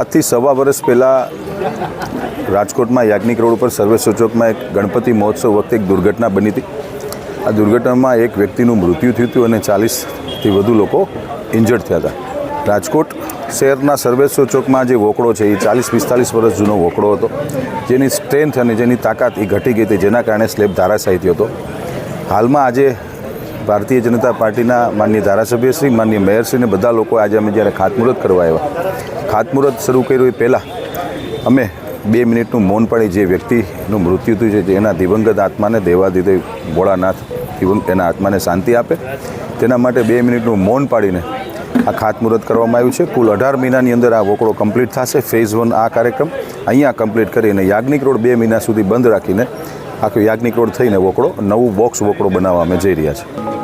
આજથી સવા વર્ષ પહેલાં રાજકોટમાં યાજ્ઞિક રોડ ઉપર સર્વે સૂચકમાં એક ગણપતિ મહોત્સવ વખતે એક દુર્ઘટના બની હતી. આ દુર્ઘટનામાં એક વ્યક્તિનું મૃત્યુ થયું હતું અને ચાલીસથી વધુ લોકો ઇન્જર્ડ થયા હતા. રાજકોટ શહેરના સર્વેશ્વર ચોકમાં જે વોકડો છે, એ ચાલીસ પિસ્તાલીસ વર્ષ જૂનો વોકડો હતો. જેની સ્ટ્રેન્થ અને જેની તાકાત એ ઘટી ગઈ હતી, જેના કારણે સ્લેબ ધારાશાયી થયો હતો. હાલમાં આજે ભારતીય જનતા પાર્ટીના માનનીય ધારાસભ્યશ્રી માનનીય મેયરશ્રીને બધા લોકો આજે અમે જ્યારે ખાતમુહૂર્ત કરવા આવ્યા ખાતમુહૂર્ત શરૂ કર્યું એ પહેલાં અમે બે મિનિટનું મૌન પાડી જે વ્યક્તિનું મૃત્યુ થયું છે એના દિવંગત આત્માને દેવાદિદેવ ભોળાનાથ દિવંગ, એના આત્માને શાંતિ આપે. તેના માટે બે મિનિટનું મૌન પાડીને આ ખાતમુહૂર્ત કરવામાં આવ્યું છે. કુલ અઢાર મહિનાની અંદર આ વોકડો કમ્પ્લીટ થશે. ફેઝ વન આ કાર્યક્રમ અહીંયા કમ્પ્લીટ કરીને યાજ્ઞિક રોડ બે મહિના સુધી બંધ રાખીને આખો યાજ્ઞિક રોડ થઈને વોકડો નવું બોક્સ વોકડો બનાવવા અમે જઈ રહ્યા છીએ.